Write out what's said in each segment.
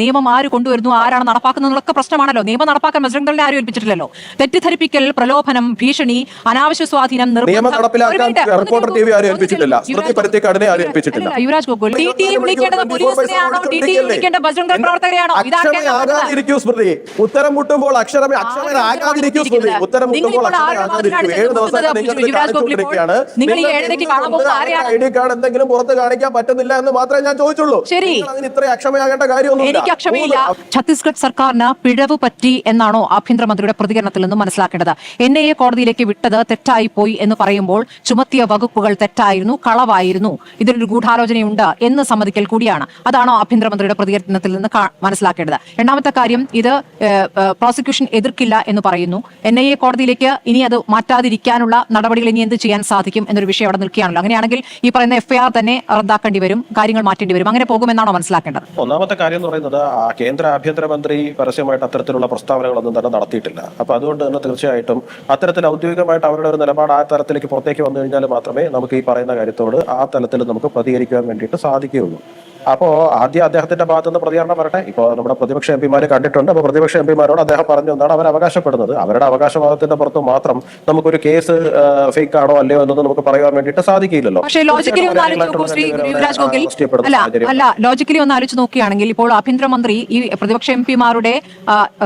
നിയമം ആര് കൊണ്ടുവരുന്നു ആരാണ് നടപ്പാക്കുന്നത് എന്നൊക്കെ പ്രശ്നമാണല്ലോ. നിയമം നടപ്പാക്കാൻ മത്സരങ്ങളിലെ ആരും ഏൽപ്പിച്ചിട്ടില്ലല്ലോ. തെറ്റിദ്ധരിപ്പിക്കൽ പ്രലോഭനം ഭീഷണി അനാവശ്യ സ്വാധീനം യുവരാജ് ഗോകുൽ. ടി ടി വിളിക്കേണ്ടത് പോലീസിനെയാണോ ടി ടി വിളിക്കേണ്ട ബജറംഗ് പ്രവർത്തകരെയാണോ? ഇതാണ് കേൾക്കാൻ പറ്റുന്നത്. ഉത്തരം മുട്ടുമ്പോൾ അക്ഷരമേ സ്മൃതി. ഉത്തരം മുട്ടുമ്പോൾ നിങ്ങൾ ഈ ഏഴരയ്ക്ക് കാണാൻ പോകുന്ന ആരെയാണ് ഐ ഡി കാർഡ് എന്തെങ്കിലും പുറത്ത് കാണിക്കാൻ പറ്റുന്നില്ല എന്ന് മാത്രമേ ഞാൻ ചോദിച്ചുള്ളൂ. ശരി. അതിന് ഇത്ര അക്ഷമയാകേണ്ട കാര്യമൊന്നുമില്ല. അക്ഷമയില്ല ഛത്തീസ്ഗഡ് സർക്കാരിന് പിഴവ് പറ്റി എന്നാണോ ആഭ്യന്തരമന്ത്രിയുടെ പ്രതികരണത്തിൽ നിന്ന് മനസ്സിലാക്കേണ്ടത്. എൻ ഐ എ കോടതിയിലേക്ക് വിട്ടത് തെറ്റായി പോയി എന്ന് പറയുമ്പോൾ ചുമത്തിയ വകുപ്പുകൾ തെറ്റായിരുന്നു കളവായിരുന്നു. ഇതിലൊരു ഗൂഢാലോചനയുണ്ട് എന്ന് സമ്മതിക്കൽ കൂടിയാണ്. അതാണോ ആഭ്യന്തരമന്ത്രിയുടെ പ്രതികരണത്തിൽ നിന്ന് മനസ്സിലാക്കേണ്ടത്. രണ്ടാമത്തെ കാര്യം ഇത് പ്രോസിക്യൂഷൻ എതിർക്കില്ല എന്ന് പറയുന്നു. എൻ ഐ എ കോടതിയിലേക്ക് ഇനി അത് മാറ്റാതിരിക്കാനുള്ള നടപടികൾ ഇനി എന്ത് ചെയ്യാൻ സാധിക്കും എന്നൊരു വിഷയം അവിടെ നിൽക്കുകയാണല്ലോ. അങ്ങനെയാണെങ്കിൽ ഈ പറയുന്ന എഫ്ഐആർ തന്നെ റദ്ദാക്കേണ്ടി വരും കാര്യങ്ങൾ മാറ്റേണ്ടി വരും. അങ്ങനെ പോകുമെന്നാണോ മനസ്സിലാക്കേണ്ടത്? ഒന്നാമത്തെ കാര്യം എന്ന് പറയുന്നത് ആ കേന്ദ്ര ആഭ്യന്തരമന്ത്രി പരസ്യമായിട്ട് അത്തരത്തിലുള്ള പ്രസ്താവനകളൊന്നും തന്നെ നടത്തിയിട്ടില്ല. അപ്പൊ അതുകൊണ്ട് തന്നെ തീർച്ചയായിട്ടും അത്തരത്തിൽ ഔദ്യോഗികമായിട്ട് അവരുടെ ഒരു നിലപാട് ആ തരത്തിലേക്ക് പുറത്തേക്ക് വന്നു കഴിഞ്ഞാൽ മാത്രമേ നമുക്ക് ഈ പറയുന്ന കാര്യത്തോട് ആ തലത്തിൽ നമുക്ക് പ്രതികരിക്കാൻ വേണ്ടിയിട്ട് സാധിക്കുകയുള്ളൂ. അപ്പോ ആദ്യം അദ്ദേഹത്തിന്റെ ഭാഗത്തു നിന്ന് പ്രതികരണം വരട്ടെ. ഇപ്പോ നമ്മുടെ പ്രതിപക്ഷ എം പിമാരെ കണ്ടിട്ടുണ്ട്. അപ്പൊ പ്രതിപക്ഷ എം പിമാരോട് അദ്ദേഹം പറഞ്ഞു എന്നാണ് അവർ അവകാശപ്പെടുന്നത്? അവരുടെ അവകാശവാദത്തിന്റെ പുറത്ത് മാത്രം നമുക്കൊരു കേസ് ഫേക്ക് ആണോ അല്ലയോ എന്നൊന്നും നമുക്ക് പറയാൻ വേണ്ടിയിട്ട് സാധിക്കില്ലല്ലോ. അല്ല ലോജിക്കലി ഒന്ന് ആലോചിച്ച് നോക്കുകയാണെങ്കിൽ ഇപ്പോൾ ആഭ്യന്തരമന്ത്രി ഈ പ്രതിപക്ഷ എം പിമാരുടെ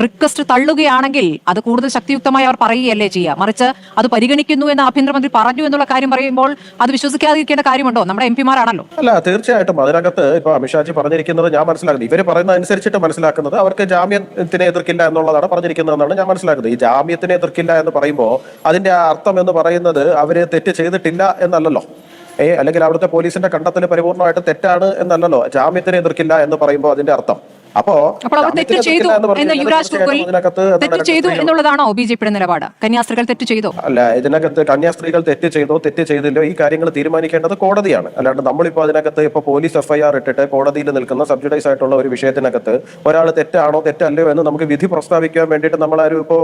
റിക്വസ്റ്റ് തള്ളുകയാണെങ്കിൽ അത് കൂടുതൽ ശക്തിയുക്തമായി അവർ പറയുകയല്ലേ ചെയ്യുക. മറിച്ച് അത് പരിഗണിക്കുന്നു എന്ന് ആഭ്യന്തരമന്ത്രി പറഞ്ഞു എന്നുള്ള കാര്യം പറയുമ്പോൾ അത് വിശ്വസിക്കാതിരിക്കേണ്ട കാര്യമുണ്ടോ? നമ്മുടെ എം പിമാരാണല്ലോ. അല്ല തീർച്ചയായിട്ടും. അതിനകത്ത് ഇപ്പൊ അമിത്ഷാജി പറഞ്ഞിരിക്കുന്നത് ഞാൻ മനസ്സിലാക്കുന്നത് ഇവർ പറയുന്ന അനുസരിച്ചിട്ട് മനസ്സിലാക്കുന്നത് അവർക്ക് ജാമ്യത്തിനെ എതിർക്കില്ല എന്നുള്ളതാണ് പറഞ്ഞിരിക്കുന്നത് എന്നാണ് ഞാൻ മനസ്സിലാക്കുന്നത്. ഈ ജാമ്യത്തിനെ എതിർക്കില്ല എന്ന് പറയുമ്പോൾ അതിന്റെ അർത്ഥം എന്ന് പറയുന്നത് അവർ തെറ്റ് ചെയ്തിട്ടില്ല എന്നല്ലല്ലോ. ഏ അല്ലെങ്കിൽ അവിടുത്തെ പോലീസിന്റെ കണ്ടെത്തൽ പരിപൂർണമായിട്ട് തെറ്റാണ് എന്നല്ലല്ലോ. ജാമ്യത്തിനെ എതിർക്കില്ല എന്ന് പറയുമ്പോൾ അതിന്റെ അർത്ഥം. അപ്പോ തെറ്റ് ചെയ്തു എതിർക്കില്ല എന്ന് പറഞ്ഞു യുവരാജ് ഗോകുൽ തെറ്റ് ചെയ്തു എന്നുള്ളതാണോ ബി ജെ പിയുടെ നിലപാട്? കന്യാസ്ത്രീകൾ തെറ്റ് ചെയ്തോ? അല്ല ഇതിനകത്ത് കന്യാസ്ത്രീകൾ തെറ്റ് ചെയ്തോ തെറ്റ് ചെയ്തില്ലോ ഈ കാര്യങ്ങൾ തീരുമാനിക്കേണ്ടത് കോടതിയാണ്. അല്ലാണ്ട് നമ്മളിപ്പോ അതിനകത്ത് ഇപ്പൊ പോലീസ് എഫ്ഐആർ ഇട്ടിട്ട് കോടതിയിൽ നിൽക്കുന്ന സബ്സിഡൈസ് ആയിട്ടുള്ള ഒരു വിഷയത്തിനകത്ത് ഒരാൾ തെറ്റാണോ തെറ്റല്ലയോ എന്ന് നമുക്ക് വിധി പ്രസ്താവിക്കാൻ വേണ്ടിയിട്ട് ആരും ഇപ്പോ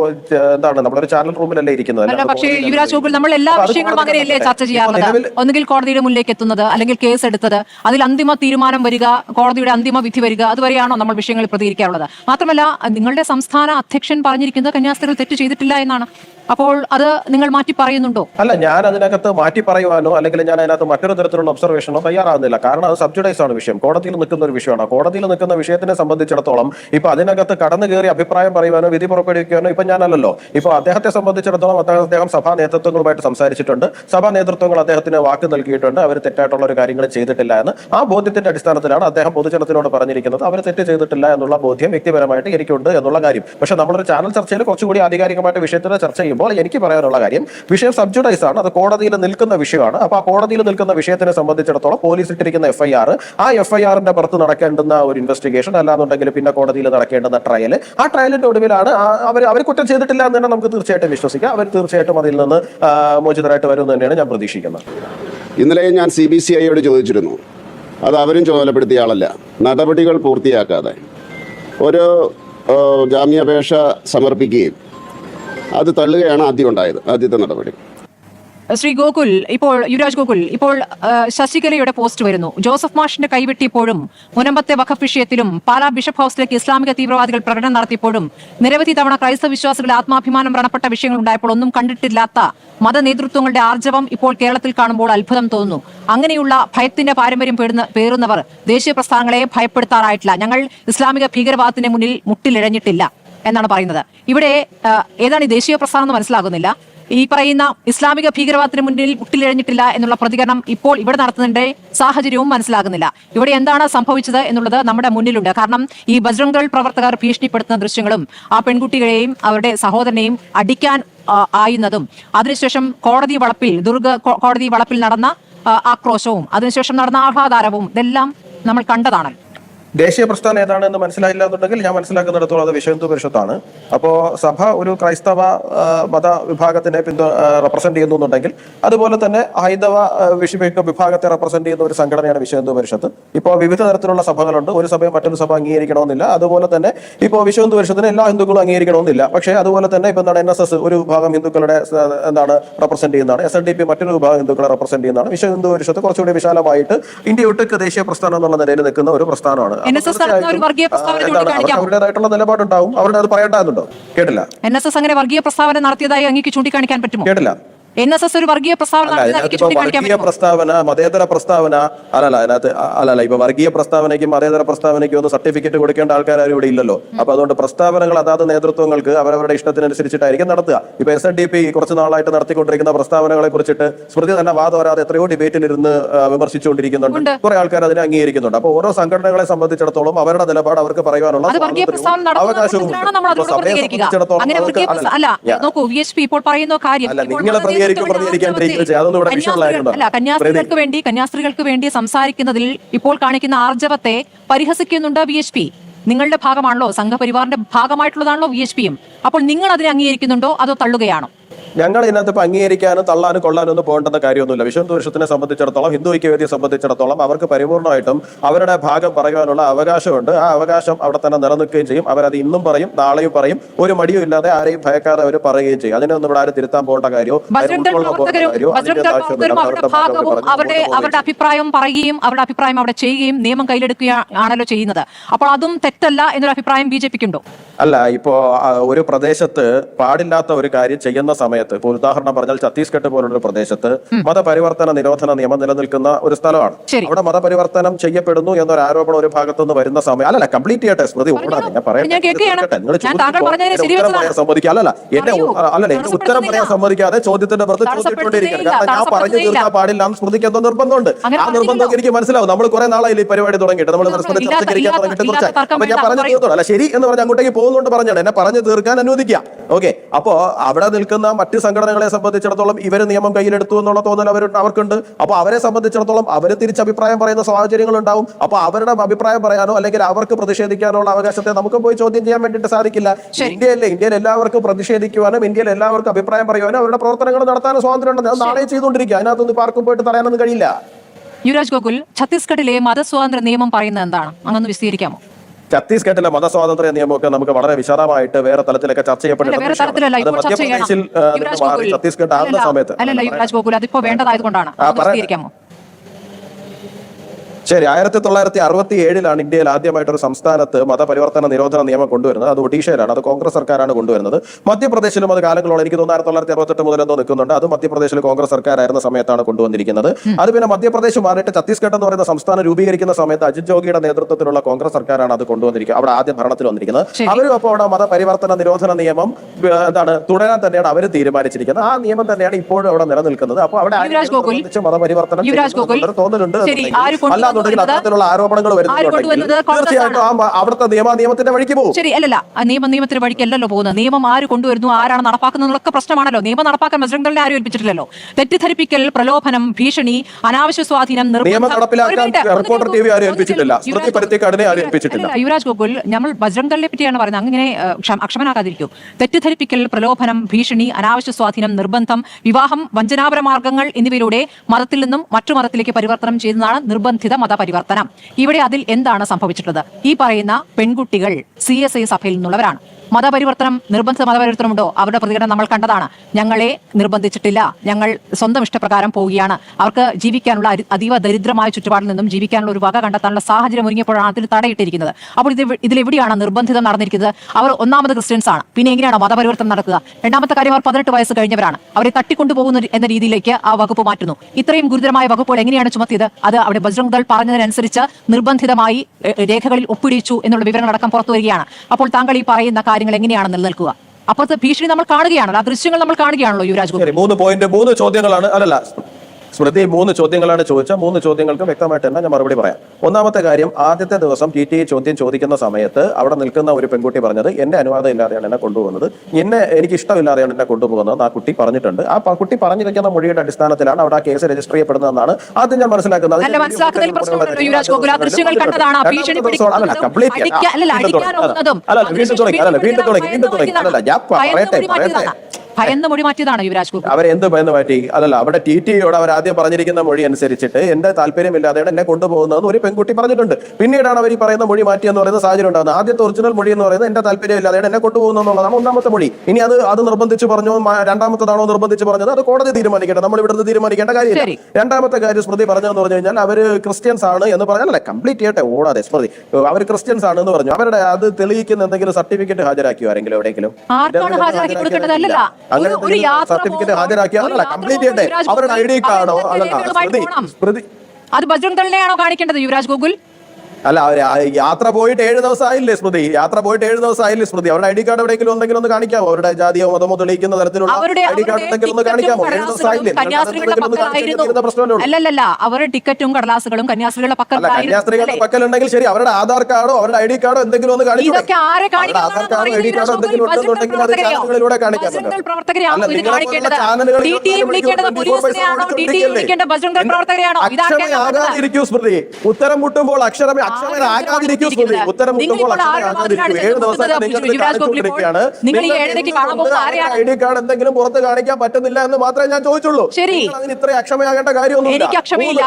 എന്താണ് നമ്മളൊരു ചാനൽ റൂമിലല്ലേ ഇരിക്കുന്നത്. അല്ല അല്ലാണ്ട് പക്ഷേ യുവരാജ് ഗോകുൽ നമ്മൾ എല്ലാ വിഷയങ്ങളും അങ്ങനെയല്ലേ ചർച്ച ചെയ്യാറുള്ളത്? ഒന്നുകിൽ കോടതിയുടെ മുന്നിലേക്ക് എത്തുന്നത് അല്ലെങ്കിൽ കേസ് എടുത്തത് അതിൽ അന്തിമ തീരുമാനം വരിക കോടതിയുടെ അന്തിമ വിധി വരിക അതുവരെയാണോ നമ്മൾ വിഷയങ്ങളിൽ പ്രതികരിക്കാറുള്ളത്. മാത്രമല്ല നിങ്ങളുടെ സംസ്ഥാന അധ്യക്ഷൻ പറഞ്ഞിരിക്കുന്നത് കന്യാസ്ത്രീകൾ തെറ്റ് ചെയ്തിട്ടില്ല എന്നാണ്. അപ്പോൾ അത് നിങ്ങൾ മാറ്റി പറയുന്നുണ്ടോ? അല്ല ഞാൻ അതിനകത്ത് മാറ്റി പറയുവാനോ അല്ലെങ്കിൽ ഞാൻ അതിനകത്ത് മറ്റൊരു തരത്തിലുള്ള ഒബ്സർവേഷനോ തയ്യാറാകുന്നില്ല. കാരണം അത് സബ്സിഡൈസ് ആണ് വിഷയം. കോടതിയിൽ നിൽക്കുന്ന ഒരു വിഷയമാണ്. കോടതിയിൽ നിൽക്കുന്ന വിഷയത്തിനെ സംബന്ധിച്ചിടത്തോളം ഇപ്പൊ അതിനകത്ത് കടന്നു കയറി അഭിപ്രായം പറയുവാനോ വിധി പുറപ്പെടുവിക്കാനോ ഇപ്പൊ ഞാനല്ലല്ലോ. ഇപ്പൊ അദ്ദേഹത്തെ സംബന്ധിച്ചിടത്തോളം അദ്ദേഹം സഭാ നേതൃത്വങ്ങളുമായിട്ട് സംസാരിച്ചിട്ടുണ്ട്. സഭാ നേതൃത്വങ്ങൾ അദ്ദേഹത്തിന് വാക്ക് നൽകിയിട്ടുണ്ട്. അവർ തെറ്റായിട്ടുള്ള ഒരു കാര്യങ്ങൾ ചെയ്തിട്ടില്ല എന്ന്. ആ ബോധ്യത്തിന്റെ അടിസ്ഥാനത്തിലാണ് അദ്ദേഹം പൊതുജനത്തിനോട് പറഞ്ഞിരിക്കുന്നത്. അവർ തെറ്റ് ചെയ്തിട്ടില്ല എന്നുള്ള ബോധ്യം വ്യക്തിപരമായിട്ട് എനിക്കുണ്ട് എന്നുള്ള കാര്യം. പക്ഷെ നമ്മളൊരു ചാനൽ ചർച്ചയിൽ കുറച്ചുകൂടി ആധികാരികമായിട്ട് വിഷയത്തിന് ചർച്ച ചെയ്യുമ്പോൾ എനിക്ക് പറയാനുള്ള കാര്യം വിഷയം സബ്ജുഡൈസ് ആണ് അത് കോടതിയിൽ നിൽക്കുന്ന വിഷയമാണ്. അപ്പൊ ആ കോടതിയിൽ നിൽക്കുന്ന വിഷയത്തിനെ സംബന്ധിച്ചിടത്തോളം പോലീസ് ഇട്ടിരിക്കുന്ന എഫ് ഐ ആർ ആ എഫ് ഐ ആറിന്റെ പുറത്ത് നടക്കേണ്ടുന്ന ഒരു ഇൻവെസ്റ്റിഗേഷൻ അല്ലാന്നുണ്ടെങ്കിൽ പിന്നെ കോടതിയിൽ നടക്കേണ്ടുന്ന ട്രയൽ ആ ട്രയലിന്റെ ഒടുവിലാണ് അവർ അവർ കുറ്റം ചെയ്തിട്ടില്ല എന്ന് തന്നെ നമുക്ക് തീർച്ചയായിട്ടും വിശ്വസിക്കാം. അവർ തീർച്ചയായിട്ടും അതിൽ നിന്ന് മോചിതരായിട്ട് വരും തന്നെയാണ് ഞാൻ പ്രതീക്ഷിക്കുന്നത്. ഇന്നലെ ഞാൻ സി ബി സി ഐയോട് ചോദിച്ചിരുന്നു. അത് അവരും ചുമതലപ്പെടുത്തിയ ആളല്ല. നടപടികൾ പൂർത്തിയാക്കാതെ. ഒരു ജാമ്യാപേക്ഷ സമർപ്പിക്കുകയും അത് തള്ളുകയാണ് ആദ്യം ഉണ്ടായത് ആദ്യത്തെ നടപടി. ശ്രീ ഗോകുൽ ഇപ്പോൾ യുവരാജ് ഗോകുൽ ഇപ്പോൾ ശശികലയുടെ പോസ്റ്റ് വരുന്നു. ജോസഫ് മാഷിന്റെ കൈവെട്ടിയപ്പോഴും മുനമ്പത്തെ വഖഫ് വിഷയത്തിലും പാലാ ബിഷപ്പ് ഹൌസിലേക്ക് ഇസ്ലാമിക തീവ്രവാദികൾ പ്രകടനം നടത്തിയപ്പോഴും നിരവധി തവണ ക്രൈസ്തവ വിശ്വാസികളുടെ ആത്മാഭിമാനം വ്രണപ്പെട്ട വിഷയങ്ങൾ ഉണ്ടായപ്പോൾ ഒന്നും കണ്ടിട്ടില്ലാത്ത മത നേതൃത്വങ്ങളുടെ ആർജവം ഇപ്പോൾ കേരളത്തിൽ കാണുമ്പോൾ അത്ഭുതം തോന്നുന്നു. അങ്ങനെയുള്ള ഭയത്തിന്റെ പാരമ്പര്യം പേറുന്നവർ ദേശീയ പ്രസ്ഥാനങ്ങളെ ഭയപ്പെടുത്താറായിട്ടില്ല. ഞങ്ങൾ ഇസ്ലാമിക ഭീകരവാദത്തിന്റെ മുന്നിൽ മുട്ടിലിഴഞ്ഞിട്ടില്ല. എന്നാണ് പറയുന്നത്. ഇവിടെ ഏതാണ് ഈ ദേശീയ പ്രസ്ഥാനം എന്ന് മനസ്സിലാകുന്നില്ല. ഈ പറയുന്ന ഇസ്ലാമിക ഭീകരവാദത്തിന് മുന്നിൽ മുട്ടിലിഴഞ്ഞിട്ടില്ല എന്നുള്ള പ്രതികരണം ഇപ്പോൾ ഇവിടെ നടത്തുന്നതിന്റെ സാഹചര്യവും മനസ്സിലാകുന്നില്ല. ഇവിടെ എന്താണ് സംഭവിച്ചത് എന്നുള്ളത് നമ്മുടെ മുന്നിലുണ്ട്. കാരണം ഈ ബജ്രംഗൾ പ്രവർത്തകർ ഭീഷണിപ്പെടുത്തുന്ന ദൃശ്യങ്ങളും ആ പെൺകുട്ടികളെയും അവരുടെ സഹോദരനെയും അടിക്കാൻ ആയുന്നതും. അതിനുശേഷം കോടതി വളപ്പിൽ ദുർഗ കോടതി വളപ്പിൽ നടന്ന ആക്രോശവും അതിനുശേഷം നടന്ന ആഹ്ലാദാരവും ഇതെല്ലാം നമ്മൾ കണ്ടതാണ്. ദേശീയ പ്രസ്ഥാനം ഏതാണെന്ന് മനസ്സിലായില്ല എന്നുണ്ടെങ്കിൽ ഞാൻ മനസ്സിലാക്കുന്നിടത്തോളം അത് വിശ്വഹിന്ദു പരിഷത്താണ്. അപ്പോൾ സഭ ഒരു ക്രൈസ്തവ മത വിഭാഗത്തിനെ പിന്തു റെപ്രസെന്റ് ചെയ്യുന്നുണ്ടെങ്കിൽ അതുപോലെ തന്നെ ഹൈന്ദവ ആ, വിഭാഗത്തെ റെപ്രസെന്റ് ചെയ്യുന്ന ഒരു സംഘടനയാണ് വിശ്വഹിന്ദു പരിഷത്ത്. ഇപ്പോൾ വിവിധ തരത്തിലുള്ള സഭകളുണ്ട്. ഒരു സഭയെ മറ്റൊരു സഭ അംഗീകരിക്കണമെന്നില്ല. അതുപോലെ തന്നെ ഇപ്പോൾ വിശ്വഹിന്ദു പരിഷത്തിന് എല്ലാ ഹിന്ദുക്കളും അംഗീകരിക്കണമെന്നില്ല. പക്ഷേ അതുപോലെ തന്നെ ഇപ്പൊ എന്താണ് എൻ എസ് എസ് ഒരു വിഭാഗം ഹിന്ദുക്കളുടെ എന്താണ് റെപ്രസെന്റ് ചെയ്യുന്നതാണ്. എസ് എൻ ഡി പി മറ്റൊരു വിഭാഗം ഹിന്ദുക്കളെ റെപ്രസെന്റ് ചെയ്യുന്നതാണ്. വിശ്വ ഹിന്ദു പരിഷത്ത് കുറച്ചുകൂടി വിശാലമായിട്ട് ഇന്ത്യ ഒട്ടുക്ക് ദേശീയ പ്രസ്ഥാനം എന്നുള്ള നിലയിൽ നിൽക്കുന്ന ഒരു പ്രസ്ഥാനമാണ്. എൻ എസ് എസ് നടത്തുന്ന ഒരു വർഗീയ പ്രസ്താവന അവരുടേതായിട്ടുള്ള നിലപാടുണ്ടാവും. അവരുടെ അത് പറയേണ്ടതുണ്ടോ കേട്ടില്ല. എൻ എസ് എസ് അങ്ങനെ വർഗീയ പ്രസ്താവന നടത്തിയതായി അങ്ങേക്ക് ചൂണ്ടിക്കാണിക്കാൻ പറ്റുമോ? കേട്ടില്ല. എൻ എസ് എസ് ഒരു വർഗീയ പ്രസ്താവന പ്രസ്താവന മതേതര പ്രസ്താവന അല്ലല്ല അതിനകത്ത് അല്ലല്ല ഇപ്പൊ വർഗീയ പ്രസ്താവനയ്ക്കും മതേതര പ്രസ്താവനയ്ക്കും ഒന്നും സർട്ടിഫിക്കറ്റ് കൊടുക്കേണ്ട ആൾക്കാരും ഇവിടെ ഇല്ലല്ലോ. അപ്പൊ അതുകൊണ്ട് പ്രസ്താവനകൾ അതാത് നേതൃത്വങ്ങൾക്ക് അവരവരുടെ ഇഷ്ടത്തിനനുസരിച്ചിട്ടായിരിക്കും നടത്തുക. ഇപ്പൊ എസ് എൻ ഡി പി കുറച്ച് നാളായിട്ട് നടത്തിക്കൊണ്ടിരിക്കുന്ന പ്രസ്താവനകളെ കുറിച്ചിട്ട് സ്മൃതി തന്നെ വാദവരാതെ എത്രയോ ഡിബേറ്റിൽ ഇരുന്ന് വിമർശിച്ചുകൊണ്ടിരിക്കുന്നുണ്ട്. കുറെ ആൾക്കാർ അതിനെ അംഗീകരിക്കുന്നുണ്ട്. അപ്പൊ ഓരോ സംഘടനകളെ സംബന്ധിച്ചിടത്തോളം അവരുടെ നിലപാട് അവർക്ക് പറയാനുള്ള അവകാശവും സംബന്ധിച്ചിടത്തോളം അല്ല. നോക്കൂ ഇപ്പോൾ പറയുന്ന കാര്യം അതൊന്നും ഇവിടെ കന്യാസ്ത്രീകൾക്ക് വേണ്ടി കന്യാസ്ത്രീകൾക്ക് വേണ്ടി സംസാരിക്കുന്നതിൽ ഇപ്പോൾ കാണിക്കുന്ന ആർജവത്തെ പരിഹസിക്കുന്നുണ്ട് ബി എച്ച് പി നിങ്ങളുടെ ഭാഗമാണല്ലോ സംഘപരിവാറിന്റെ ഭാഗമായിട്ടുള്ളതാണല്ലോ ബി എച്ച് പിയും അപ്പോൾ നിങ്ങൾ അതിനെ അംഗീകരിക്കുന്നുണ്ടോ അതോ തള്ളുകയാണോ? ഞങ്ങൾ ഇതിനകത്ത് ഇപ്പം അംഗീകരിക്കാനും തള്ളാനും കൊള്ളാനും ഒന്നും പോകേണ്ടെന്ന കാര്യമൊന്നുമില്ല. വിശ്വ പുരുഷത്തിനെ സംബന്ധിച്ചിടത്തോളം ഹിന്ദു ഐക്യവേദിയെ സംബന്ധിച്ചിടത്തോളം അവർക്ക് പരിപൂർണമായിട്ടും അവരുടെ ഭാഗം പറയാനുള്ള അവകാശമുണ്ട്. ആ അവകാശം അവിടെ തന്നെ നിലനിൽക്കുകയും ചെയ്യും. അവരത് ഇന്നും പറയും നാളെയും പറയും. ഒരു മടിയും ഇല്ലാതെ ആരെയും ഭയക്കാതെ അവർ പറയുകയും ചെയ്യും. അതിനൊന്നും ഇവിടെ ആരും തിരുത്താൻ പോകേണ്ട കാര്യമോ? അവരുടെ അവരുടെ അഭിപ്രായം പറയുകയും അവരുടെ അഭിപ്രായം അവിടെ ചെയ്യുകയും നിയമം കയ്യിലെടുക്കുകയാണല്ലോ ചെയ്യുന്നത്. അപ്പോൾ അതും തെറ്റല്ല എന്നൊരു അഭിപ്രായം ബി ജെ പിക്കുണ്ടോ? അല്ല ഇപ്പോ ഒരു പ്രദേശത്ത് പാടില്ലാത്ത ഒരു കാര്യം ചെയ്യുന്ന സമയത്ത് ഇപ്പോൾ ഉദാഹരണം പറഞ്ഞാൽ ഛത്തീസ്ഗഡ് പോലുള്ള ഒരു പ്രദേശത്ത് മതപരിവർത്തന നിരോധന നിയമം നിലനിൽക്കുന്ന ഒരു സ്ഥലമാണ്. അവിടെ മതപരിവർത്തനം ചെയ്യപ്പെടുന്നു എന്നൊരു ആരോപണം ഒരു ഭാഗത്തുനിന്ന് വരുന്ന സമയം അല്ലല്ല കംപ്ലീറ്റ് ചെയ്യട്ടെ സ്മൃതി ഓടാതെ ഞാൻ പറയട്ടെ. നിങ്ങൾ. ഉത്തരം പറയാൻ സമ്മതിക്കുക. അല്ലല്ല എന്നെ. അല്ലല്ല എന്റെ ഉത്തരം പറയാൻ സമ്മതിക്കാതെ ചോദ്യത്തിന്റെ പുറത്ത്. ചോദിച്ചുകൊണ്ടിരിക്കുകയാണ് കാരണം ഞാൻ പറഞ്ഞു. തീർക്കാൻ പാടില്ല എന്ന് സ്മൃതിക്ക് എന്തോ നിർബന്ധമുണ്ട് ആ നിർബന്ധം. എനിക്ക് മനസ്സിലാവും. നമ്മൾ കുറെ നാളായി ഈ പരിപാടി തുടങ്ങിയിട്ട്. നമ്മൾ പരസ്പരം ചർച്ചയ്ക്ക് തുടങ്ങിയിട്ട് കുറച്ച് അപ്പൊ ഞാൻ പറഞ്ഞു. തീർത്തോളൂ അല്ല ശരി എന്ന് പറഞ്ഞ് അങ്ങോട്ടേക്ക് പോകുന്നുണ്ട് പറഞ്ഞാണ്. എന്നെ പറഞ്ഞു തീർക്കാൻ അനുവദിക്കാം ഓക്കെ. അപ്പോ അവിടെ നിൽക്കുന്ന മറ്റ് സംഘടനകളെ സംബന്ധിച്ചിടത്തോളം ഇവർ നിയമം കയ്യിലെടുത്തു എന്നുള്ള തോന്നൽ അവർ അവർക്കുണ്ട്. അപ്പൊ അവരെ സംബന്ധിച്ചിടത്തോളം അവർ തിരിച്ചഭിപ്രായം പറയുന്ന സാഹചര്യങ്ങൾ ഉണ്ടാവും. അപ്പോൾ അവരുടെ അഭിപ്രായം പറയാനോ അല്ലെങ്കിൽ അവർക്ക് പ്രതിഷേധിക്കാനുള്ള അവകാശത്തെ നമുക്ക് പോയി ചോദ്യം ചെയ്യാൻ വേണ്ടിയിട്ട് സാധിക്കില്ല. ഇന്ത്യയല്ലേ? ഇന്ത്യയിലെ ഇന്ത്യയിൽ എല്ലാവർക്കും പ്രതിഷേധിക്കുവാനും ഇന്ത്യയിൽ എല്ലാവർക്കും അഭിപ്രായം പറയുവാനും അവരുടെ പ്രവർത്തനങ്ങൾ നടത്താനും സ്വാതന്ത്ര്യം ഉണ്ട് അത് നാളെ ചെയ്തുകൊണ്ടിരിക്കുക. അതിനകത്തൊന്നും പാർക്കും ആർക്കും പോയിട്ട് തടയാനൊന്നും കഴിയില്ല. യുവരാജ് ഗോകുൽ ഛത്തീസ്ഗഡിലെ മതസ്വാതന്ത്ര്യ നിയമം പറയുന്നത് എന്താണ്? അങ്ങൊന്ന് വിശദീകരിക്കാമോ? ഛത്തീസ്ഗഡിലെ മതസ്വാതന്ത്ര്യ നിയമമൊക്കെ നമുക്ക് വളരെ വിശദമായിട്ട് വേറെ തലത്തിലൊക്കെ ചർച്ച ചെയ്യപ്പെട്ടിട്ടുണ്ട്. മധ്യപ്രദേശിൽ മാറി ഛത്തീസ്ഗഡ് ആകുന്ന സമയത്ത്. അതിപ്പോ പറ- വിശദീകരിക്കാമോ? ശരി ആയിരത്തി തൊള്ളായിരത്തി അറുപത്തി ഏഴിലാണ് ഇന്ത്യയിൽ ആദ്യമായിട്ട് ഒരു സംസ്ഥാനത്ത് മതപരിവർത്തന നിരോധന നിയമം കൊണ്ടുവരുന്നത്. അത് ഒഡീഷയിലാണ് അത് കോൺഗ്രസ് സർക്കാരാണ് കൊണ്ടുവരുന്നത്. മധ്യപ്രദേശിലും അത് കാലങ്ങളോളം എനിക്ക് തോന്നുന്നു ആയിരത്തി തൊള്ളായിരത്തി അറുപത്തെട്ട് മുതൽ എന്തോ നിൽക്കുന്നുണ്ട്. അത് മധ്യപ്രദേശിൽ കോൺഗ്രസ് സർക്കാരായിരുന്ന സമയത്താണ് കൊണ്ടുവന്നിരിക്കുന്നത്. അത് പിന്നെ മധ്യപ്രദേശ് മാറിയിട്ട് ഛത്തീസ്ഗഡ് എന്ന് പറയുന്ന സംസ്ഥാനം രൂപീകരിക്കുന്ന സമയത്ത് അജിത് ജോഗിയുടെ നേതൃത്വത്തിലുള്ള കോൺഗ്രസ് സർക്കാരാണ് അത് കൊണ്ടുവന്നിരിക്കുന്നത് അവിടെ ആദ്യം ഭരണത്തിൽ വന്നിരിക്കുന്നത്. അവരും അപ്പോൾ അവിടെ മതപരിവർത്തന നിരോധന നിയമം എന്താണ് തുടരാൻ തന്നെയാണ് അവർ തീരുമാനിച്ചിരിക്കുന്നത്. ആ നിയമം തന്നെയാണ് ഇപ്പോഴും അവിടെ നിലനിൽക്കുന്നത്. അപ്പോൾ അവിടെ മതപരിവർത്തനം തോന്നലുണ്ട് ശരി, എന്നത് അത്തരത്തിലുള്ള ആരോപണങ്ങൾ വരുന്നുണ്ടെങ്കിൽ തീർച്ചയായിട്ടും അവിടുത്തെ നിയമ നിയമത്തിന്റെ വഴിക്ക് പോകും. ശരി അല്ലല്ല. ആ നിയമത്തിന്റെ വഴിക്ക് വഴിക്കല്ലല്ലോ പോകുന്നത്. നിയമം ആര് കൊണ്ടുവരുന്നു ആരാണ് നടപ്പാക്കുന്നതൊക്കെ പ്രശ്നമാണല്ലോ. നിയമം നടപ്പാക്കാൻ ബജരംഗദളിനെ ആരും ഏൽപ്പിച്ചിട്ടില്ലല്ലോ. തെറ്റിദ്ധരിപ്പിക്കൽ പ്രലോഭനം ഭീഷണി അനാവശ്യ സ്വാധീനം നിയമം നടപ്പിലാക്കാൻ റിപ്പോർട്ടർ ടി വി ആരും ഏൽപ്പിച്ചിട്ടില്ല. സ്മൃതി പരുത്തിക്കാടിനെ ആരും ഏൽപ്പിച്ചിട്ടില്ല. യുവരാജ് ഗോകുൽ നമ്മൾ ബജരംഗദളിനെ പറ്റിയാണ് പറയുന്നത് അങ്ങനെ അക്ഷമനാകാതിരിക്കൂ. തെറ്റിദ്ധരിപ്പിക്കൽ പ്രലോഭനം ഭീഷണി അനാവശ്യ സ്വാധീനം നിർബന്ധം വിവാഹം വഞ്ചനാപര മാർഗങ്ങൾ എന്നിവയിലൂടെ മതത്തിൽ നിന്നും മറ്റു മതത്തിലേക്ക് പരിവർത്തനം ചെയ്യുന്നതാണ് നിർബന്ധിത മതപരിവർത്തനം. ഇവിടെ അതിൽ എന്താണ് സംഭവിച്ചിട്ടുള്ളത്? ഈ പറയുന്ന പെൺകുട്ടികൾ സി എസ് ഐ സഭയിൽ നിന്നുള്ളവരാണ്. മതപരിവർത്തനം നിർബന്ധിത മതപരിവർത്തനമുണ്ടോ? അവരുടെ പ്രതികരണം നമ്മൾ കണ്ടതാണ്. ഞങ്ങളെ നിർബന്ധിച്ചിട്ടില്ല. ഞങ്ങൾ സ്വന്തം ഇഷ്ടപ്രകാരം പോവുകയാണ്. അവർക്ക് ജീവിക്കാനുള്ള അതീവ ദരിദ്രമായ ചുറ്റുപാടിൽ നിന്നും ജീവിക്കാനുള്ള ഒരു വക കണ്ടെത്താനുള്ള സാഹചര്യം ഒരുങ്ങിയപ്പോഴാണ് അതിന് തടയിട്ടിരിക്കുന്നത്. അപ്പോൾ ഇത് ഇതിലെവിടെയാണ് നിർബന്ധിതം നടന്നിരിക്കുന്നത്? അവർ ഒന്നാമത് ക്രിസ്ത്യൻസ് ആണ്. പിന്നെ എങ്ങനെയാണ് മതപരിവർത്തനം നടക്കുക? രണ്ടാമത്തെ കാര്യം അവർ പതിനെട്ട് വയസ്സ് കഴിഞ്ഞവരാണ്. അവരെ തട്ടിക്കൊണ്ടുപോകുന്ന എന്ന രീതിയിലേക്ക് ആ വകുപ്പ് മാറ്റുന്നു. ഇത്രയും ഗുരുതരമായ വകുപ്പുകൾ എങ്ങനെയാണ് ചുമത്തിയത്? അത് അവിടെ ബജ്രംഗ് ദൾ പറഞ്ഞതിനനുസരിച്ച് നിർബന്ധിതമായി രേഖകളിൽ ഒപ്പിടിച്ചു എന്നുള്ള വിവരങ്ങളടക്കം പുറത്തു വരികയാണ്. അപ്പോൾ താങ്കൾ ഈ പറയുന്ന കാര്യങ്ങൾ എങ്ങനെയാണ് നിലനിൽക്കുക? അപ്പോഴത്തെ ഭീഷണി നമ്മൾ കാണുകയാണല്ലോ ആ ദൃശ്യങ്ങൾ നമ്മൾ കാണുകയാണല്ലോ യുവരാജ് മൂന്ന് പോയിന്റ് മൂന്ന് ചോദ്യങ്ങളാണ്. അല്ലല്ല സ്മൃതി മൂന്ന് ചോദ്യങ്ങളാണ് ചോദിച്ചാൽ മൂന്ന് ചോദ്യങ്ങൾക്കും വ്യക്തമായിട്ട് തന്നെ ഞാൻ മറുപടി പറയാം. ഒന്നാമത്തെ കാര്യം ആദ്യത്തെ ദിവസം ടി ടി ചോദ്യം ചോദിക്കുന്ന സമയത്ത് അവിടെ നിൽക്കുന്ന ഒരു പെൺകുട്ടി പറഞ്ഞത് എന്റെ അനുവാദം ഇല്ലാതെയാണ് എന്നെ കൊണ്ടുപോകുന്നത്. എന്നെ എനിക്ക് ഇഷ്ടമില്ലാതെയാണ് എന്നെ കൊണ്ടുപോകുന്നത് ആ കുട്ടി പറഞ്ഞിട്ടുണ്ട്. ആ കുട്ടി പറഞ്ഞിരിക്കുന്ന മൊഴിയുടെ അടിസ്ഥാനത്തിലാണ് അവിടെ ആ കേസ് രജിസ്റ്റർ ചെയ്യപ്പെടുന്നതെന്നാണ് ആദ്യം ഞാൻ മനസ്സിലാക്കുന്നത്. അല്ല, വീണ്ടും തുടങ്ങി അല്ല വീണ്ടും തുടങ്ങി വീണ്ടും തുടങ്ങി. അല്ലല്ല ഞാൻ പറയട്ടെ പറയട്ടെ. ഭയന്ന് മൊഴി മാറ്റിയതാണ് യുവരാജ് കുമാർ അവരെന്ത് ഭയന്ന് മാറ്റി? അതല്ല അവിടെ ടി ടിയോട് അവർ ആദ്യം പറഞ്ഞിരിക്കുന്ന മൊഴി അനുസരിച്ചിട്ട് എന്റെ താല്പര്യമില്ലാതെയാണ് എന്നെ കൊണ്ടുപോകുന്നതെന്ന് ഒരു പെൺകുട്ടി പറഞ്ഞിട്ടുണ്ട്. പിന്നീടാണ് അവർ ഈ പറയുന്ന മൊഴി മാറ്റി എന്ന് പറയുന്ന സാഹചര്യം ഉണ്ടാകുന്നത്. ആദ്യത്തെ ഒറിജിനൽ മൊഴി എന്ന് പറയുന്നത് എന്റെ താല്പര്യമില്ലാതെയാണ് എന്നെ കൊണ്ടുപോകുന്നു കൊണ്ടുപോകുന്നതെന്നുള്ളതാണ് ഒന്നാമത്തെ മൊഴി. ഇനി അത് അത് നിർബന്ധിച്ച് പറഞ്ഞു രണ്ടാമത്തതാണോ നിർബന്ധിച്ച് പറഞ്ഞത്? അത് കോടതി തീരുമാനിക്കട്ടെ. നമ്മൾ ഇവിടുന്ന് തീരുമാനിക്കേണ്ട കാര്യം കാര്യമില്ല രണ്ടാമത്തെ കാര്യം സ്മൃതി പറഞ്ഞതെന്ന് പറഞ്ഞു കഴിഞ്ഞാൽ അവർ ക്രിസ്ത്യൻസ് ആണ് എന്ന് പറഞ്ഞാലല്ല കംപ്ലീറ്റ് ചെയ്യട്ടെ ഓടാതെ സ്മൃതി. അവർ ക്രിസ്ത്യൻസ് ആണ് എന്ന് പറഞ്ഞു. അവരുടെ അത് തെളിയിക്കുന്ന എന്തെങ്കിലും സർട്ടിഫിക്കറ്റ് ഹാജരാക്കിയോ ആരെങ്കിലും എവിടെയെങ്കിലും? അങ്ങനെ സർട്ടിഫിക്കറ്റ് ഒരു കംപ്ലീറ്റ് ചെയ്യട്ടെ അവരുടെ ഐ ഡി കാർഡോ സ്മൃതി സ്മൃതി. അത് ബജ്രംഗ് ദളിനെയാണോ കാണിക്കേണ്ടത് യുവരാജ് ഗോകുൽ? അല്ല യാത്ര പോയിട്ട് ഏഴ് ദിവസം ആയില്ലേ സ്മൃതി? യാത്ര പോയിട്ട് ഏഴ് ദിവസം ആയില്ലേ സ്മൃതി? അവരുടെ ഐ ഡി കാർഡ് എവിടെയെങ്കിലും എന്തെങ്കിലും ഒന്ന് കാണിക്കാമോ? അവരുടെ ജാതിയോ മതമോ തെളിയിക്കുന്ന തരത്തിലുള്ള ഐ ഡി കാർഡ് എന്തെങ്കിലും ഒന്ന് കാണിക്കാമോ? ഏഴ് ദിവസം ആയില്ലേ പ്രശ്നമല്ലേ അല്ലല്ലല്ല അവരുടെ ടിക്കറ്റും കടലാസുകളും കന്യാസ്ത്രീകളുടെ പക്കൽ കന്യാസ്ത്രീകളുടെ പക്കലുണ്ടെങ്കിൽ ശരി അവരുടെ ആധാർ കാർഡോ അവരുടെ ഐ ഡി കാർഡോ എന്തെങ്കിലും ഒന്ന് അവരുടെ ആധാർ കാർഡോ ഐ ഡി കാർഡോ എന്തെങ്കിലും ഉണ്ടെന്നുണ്ടെങ്കിൽ അത് ചാനലുകളിലൂടെ കാണിക്കാമല്ലോ പ്രവർത്തകരെയാണോ അല്ല, ഇത് നിങ്ങളെ കാണിക്കേണ്ടത്? പോലുള്ള ചാനലുകളിൽ ഡി ടി വിളിക്കേണ്ടത് 24 hours പോലീസിനെയാണോ ഡി ടി വിളിച്ചോണ്ടിരിക്കുകയല്ലേ? വിളിക്കേണ്ടത് ബജ്രംഗ് ദൾ പ്രവർത്തകരെയാണോ ഇതാണ് അക്ഷമയാകാതിരിക്കൂ സ്മൃതി. ഉത്തരം മുട്ടുമ്പോൾ അക്ഷരമേ എന്തെങ്കിലും പുറത്ത് കാണിക്കാൻ പറ്റുന്നില്ല എന്ന് മാത്രമേ ഞാൻ ചോദിച്ചുള്ളൂ. ശരി. അതിന് ഇത്ര അക്ഷമയാകേണ്ട കാര്യമൊന്നുമില്ല.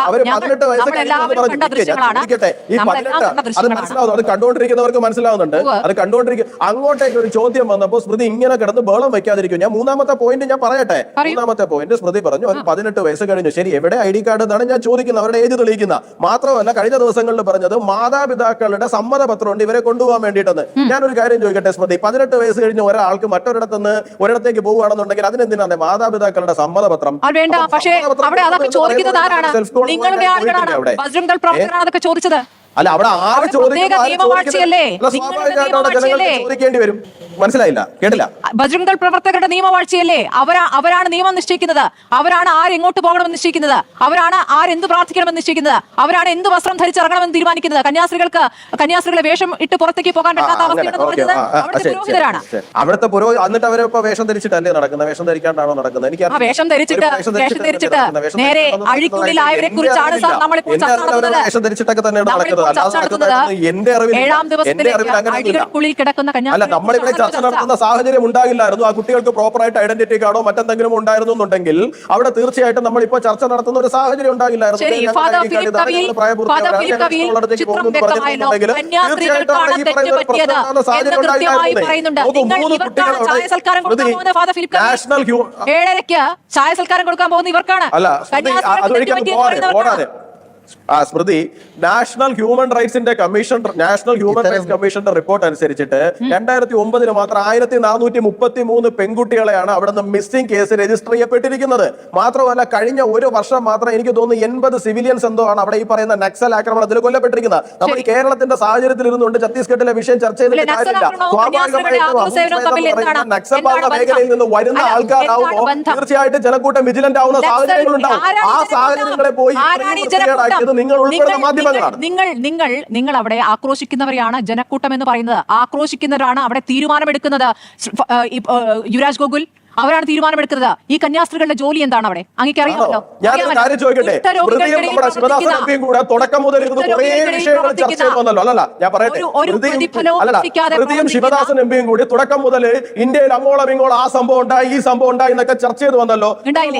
അവർ പതിനെട്ട് വയസ്സ് എന്ന് കണ്ട പറഞ്ഞു. ഞാൻ ദൃശ്യങ്ങളാണ്. ചോദിക്കട്ടെ, ഈ പതിനെട്ട് അത്. മനസ്സിലാവുന്നു. അത് കണ്ടുകൊണ്ടിരിക്കുന്നവർക്ക് മനസ്സിലാവുന്നുണ്ട്. അത് കണ്ടുകൊണ്ടിരിക്കും അങ്ങോട്ടേക്ക് ഒരു ചോദ്യം വന്നപ്പോൾ സ്മൃതി ഇങ്ങനെ കിടന്ന് ബേളം വെക്കാതിരിക്കും ഞാൻ മൂന്നാമത്തെ പോയിന്റ് ഞാൻ പറയട്ടെ? പറയൂ. മൂന്നാമത്തെ പോയിന്റ് സ്മൃതി പറഞ്ഞു അത് പതിനെട്ട് വയസ്സ് കഴിഞ്ഞു. ശരി എവിടെ ഐ ഡി കാർഡ് എന്നാണ് ഞാൻ ചോദിക്കുന്നത്. അവരുടെ ഏജ് തെളിയിക്കുന്ന. മാത്രമല്ല കഴിഞ്ഞ ദിവസങ്ങളിൽ പറഞ്ഞത് മാതാപിതാക്കളുടെ സമ്മതപത്രം ഉണ്ട് ഇവരെ കൊണ്ടുപോകാൻ വേണ്ടിയിട്ടെന്ന്. ഒരു കാര്യം ചോദിക്കട്ടെ സ്മൃതി? പതിനെട്ട് വയസ്സ് കഴിഞ്ഞ് ഒരാൾക്ക് മറ്റൊരിടത്തുനിന്ന് ഒരിടത്തേക്ക് പോകുകയാണെന്നുണ്ടെങ്കിൽ അതിനെന്തിനാണ് മാതാപിതാക്കളുടെ സമ്മതപത്രം? വേണ്ട പക്ഷേ അവിടെ അതൊക്കെ ചോദിക്കുന്നത് ആരാണ് നിങ്ങളുടെ ആളുകളാണ്. പ്രവർത്തകരാണ് അതൊക്കെ ചോദിച്ചത്. അല്ല അവിടെ ആര്? ചോദിക്കേണ്ടി വരും. മനസ്സിലായില്ല? കേട്ടില്ല? ബജ്രംഗൾ പ്രവർത്തകരുടെ നിയമവാഴ്ചയല്ലേ? അവരാ അവരാണ് നിയമം നിശ്ചയിക്കുന്നത്. അവരാണ് ആരെങ്ങോട്ട് പോകണമെന്ന് നിശ്ചയിക്കുന്നത്? അവരാണ് ആരെന്ത് പ്രാർത്ഥിക്കണമെന്ന് നിശ്ചയിക്കുന്നത്? അവരാണ് എന്ത് വസ്ത്രം ധരിച്ചിറങ്ങണമെന്ന് തീരുമാനിക്കുന്നത്? കന്യാസ്ത്രീകൾക്ക് കന്യാസ്ത്രീകളെ വേഷം ഇട്ട് പുറത്തേക്ക് പോകാൻ പറ്റാത്ത അവസ്ഥയാണ് അവിടുത്തെ പുരോഹിതരാണ്. എന്നിട്ട് അവരെ വേഷം ധരിച്ചിട്ടല്ലേ നടക്കുന്നത്? വേഷം ധരിക്കാണ്ടാണോ നടക്കുന്നത്? എനിക്ക് വേഷം ധരിച്ചിട്ട് വേഷം ധരിച്ചിട്ട് നേരെ അഴിക്കുള്ളിലായവരെ കുറിച്ചാണ് സാർ നമ്മളിപ്പോൾ വേഷം ധരിച്ചിട്ടൊക്കെ തന്നെയാണ് നടക്കുന്നത്. ചർച്ച നടത്തുന്നത്. ഏഴാം ദിവസത്തിലേക്ക് കിടക്കുന്ന അല്ല നമ്മളിവിടെ ചർച്ച നടത്തുന്ന സാഹചര്യം ഉണ്ടാകില്ലായിരുന്നു ആ കുട്ടികൾക്ക് പ്രോപ്പർ ആയിട്ട് ഐഡന്റിറ്റി കാർഡോ മറ്റെന്തെങ്കിലും ഉണ്ടായിരുന്നു എന്നുണ്ടെങ്കിൽ അവിടെ തീർച്ചയായിട്ടും നമ്മൾ ഇപ്പൊ ചർച്ച നടത്തുന്ന ഒരു സാഹചര്യം ഏഴരയ്ക്ക് ചായ സൽക്കാരം കൊടുക്കാൻ പോകുന്ന ഇവർക്കാണ് അല്ല പറ്റിയെന്ന് പോരാതെ. ആ സ്മൃതി നാഷണൽ ഹ്യൂമൻ റൈറ്റ്സിന്റെ കമ്മീഷൻ നാഷണൽ ഹ്യൂമൻ റൈറ്റ്സ് കമ്മീഷന്റെ റിപ്പോർട്ട് അനുസരിച്ചിട്ട് രണ്ടായിരത്തി ഒമ്പതിന് മാത്രം ആയിരത്തി നാനൂറ്റി മുപ്പത്തി മൂന്ന് പെൺകുട്ടികളെയാണ് അവിടെ നിന്ന് മിസ്സിംഗ് കേസ് രജിസ്റ്റർ ചെയ്യപ്പെട്ടിരിക്കുന്നത്. മാത്രമല്ല കഴിഞ്ഞ ഒരു വർഷം മാത്രം എനിക്ക് തോന്നുന്നു എൺപത് സിവിലിയൻസ് എന്തോ ആണ് അവിടെ ഈ പറയുന്ന നക്സൽ ആക്രമണത്തിൽ കൊല്ലപ്പെട്ടിരിക്കുന്നത്. നമ്മൾ ഈ കേരളത്തിന്റെ സാഹചര്യത്തിൽ ഇരുന്നുകൊണ്ട് ഛത്തീസ്ഗഡിലെ വിഷയം ചർച്ച ചെയ്തിട്ട് നക്സൽ കാര്യമില്ല. സ്വാഭാവികമായിട്ടും ആത്മസേവനവും അഹും തമ്മിൽ എന്ന് പറയുന്ന എന്താണ്? നക്സൽ ബാധ മേഖലയിൽ നിന്ന് വരുന്ന ആൾക്കാരാവുമ്പോൾ തീർച്ചയായിട്ടും ജനക്കൂട്ടം വിജിലന്റ് ആവുന്ന സാഹചര്യങ്ങളുണ്ടാവും. ആ? സാഹചര്യങ്ങളെ പോയി നിങ്ങൾ ഉൾപ്പെടുന്ന മാധ്യമങ്ങളാണ്. നിങ്ങൾ നിങ്ങൾ നിങ്ങൾ അവിടെ ആക്രോശിക്കുന്നവരെയാണ് ജനക്കൂട്ടം എന്ന് പറയുന്നത്. ആക്രോശിക്കുന്നവരാണ് അവിടെ തീരുമാനമെടുക്കുന്നത്. യുവരാജ് ഗോകുൽ അവരാണ് തീരുമാനമെടുക്കുന്നത്. ഈ കന്യാസ്ത്രീകളുടെ ജോലി എന്താണ് അവിടെ? അങ്ങേക്ക് അറിയാമല്ലോ. ഞാനൊരു കാര്യം ചോദിക്കട്ടെ? സ്മൃതിയും ശിവദാസൻ എംപിയും കൂടെ തുടക്കം മുതൽ ശിവദാസൻ എംപിയും കൂടി തുടക്കം മുതൽ ഇന്ത്യയിൽ അങ്ങോളം ഇങ്ങോളം ആ സംഭവം ഉണ്ടായി ഈ സംഭവം ഉണ്ടായി എന്നൊക്കെ ചർച്ച ചെയ്ത് വന്നല്ലോ.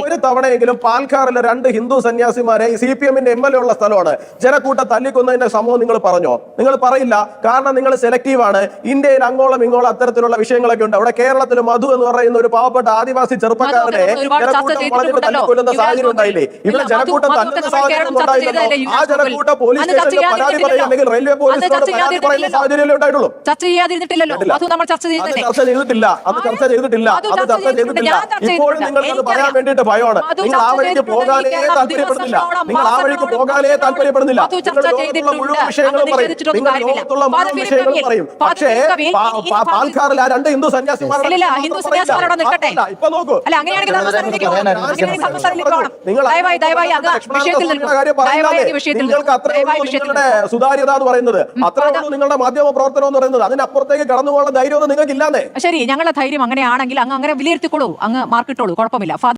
ഒരു തവണയെങ്കിലും പാൽക്കാറിലെ രണ്ട് ഹിന്ദു സന്യാസിമാരെ സി പി എമ്മിന്റെ എം എൽ എ ഉള്ള സ്ഥലമാണ്. ജനക്കൂട്ട തല്ലിക്കൊന്നതിന്റെ സംഭവം നിങ്ങൾ പറഞ്ഞോ? നിങ്ങൾ പറയില്ല. കാരണം നിങ്ങൾ സെലക്റ്റീവ് ആണ്. ഇന്ത്യയിൽ അങ്ങോളം ഇങ്ങോളം അത്തരത്തിലുള്ള വിഷയങ്ങളൊക്കെ ഉണ്ട്. അവിടെ കേരളത്തിൽ മധു എന്ന് പറയുന്ന ഒരു പാവപ്പെട്ട ആദിവാസി ചെറുപ്പക്കാരനെ ജനക്കൂട്ടം. തല്ലിക്കൊല്ലുന്ന സാഹചര്യം ഉണ്ടായില്ലേ? ഇവിടെ ജനക്കൂട്ടം തല്ലുന്ന സാഹചര്യം ഉണ്ടായില്ലോ. ആ ജനക്കൂട്ട പോലീസ് സ്റ്റേഷനിൽ പരാതി പറയുക അല്ലെങ്കിൽ റെയിൽവേ പോലീസ് പോലീസിനോട് പരാതി പറയുന്ന സാഹചര്യമല്ലേ ഉണ്ടായിട്ടുള്ളൂ? ചർച്ച ചെയ്യാതിരുന്നിട്ടില്ലല്ലോ. കേട്ടില്ല. അത് നമ്മൾ ചർച്ച ചെയ്തിട്ടില്ല? അത് ചർച്ച ചെയ്തിട്ടില്ല. അത് ചർച്ച ചെയ്തിട്ടില്ല. ഇപ്പോഴും ചെയ്തിട്ടില്ല. നിങ്ങൾക്ക് അത് പറയാൻ വേണ്ടിട്ട് വേണ്ടിയിട്ട് ഭയമാണ്. നിങ്ങൾ ആ വഴിക്ക് പോകാനേ താല്പര്യപ്പെടുന്നില്ല. നിങ്ങൾ ആ വഴിക്ക് പോകാനേ താല്പര്യപ്പെടുന്നില്ല. മുഴുവൻ വിഷയങ്ങളും പറയും. നിങ്ങൾ കാര്യമില്ല. ലോകത്തുള്ള ഫാദർ മുഴുവൻ വിഷയങ്ങളും പറയും. പക്ഷേ പാൽക്കാറിൽ ആ രണ്ട് ഹിന്ദു സന്യാസിമാരുടെ ഹിന്ദു സന്യാസിമാരുടെ. നിൽക്കട്ടെ. ഇപ്പൊ നോക്കൂ. അല്ല അങ്ങനെയാണെങ്കിൽ. സുതാര്യത എന്ന് പറയുന്നത് അത്രേ നിങ്ങളുടെ മാധ്യമ പ്രവർത്തനം എന്ന് പറയുന്നത് അതിനപ്പുറത്തേക്ക് കടന്നു പോകാനുള്ള ധൈര്യമൊന്നും നിങ്ങൾക്ക് ഇല്ലാന്നേ ശരി ഞങ്ങളുടെ ധൈര്യം അങ്ങനെയാണെങ്കിൽ അങ്ങ് അങ്ങനെ വിലയിരുത്തിക്കോളൂ. അങ്ങ് മാർക്കിട്ടോളൂ. കുഴപ്പമില്ല.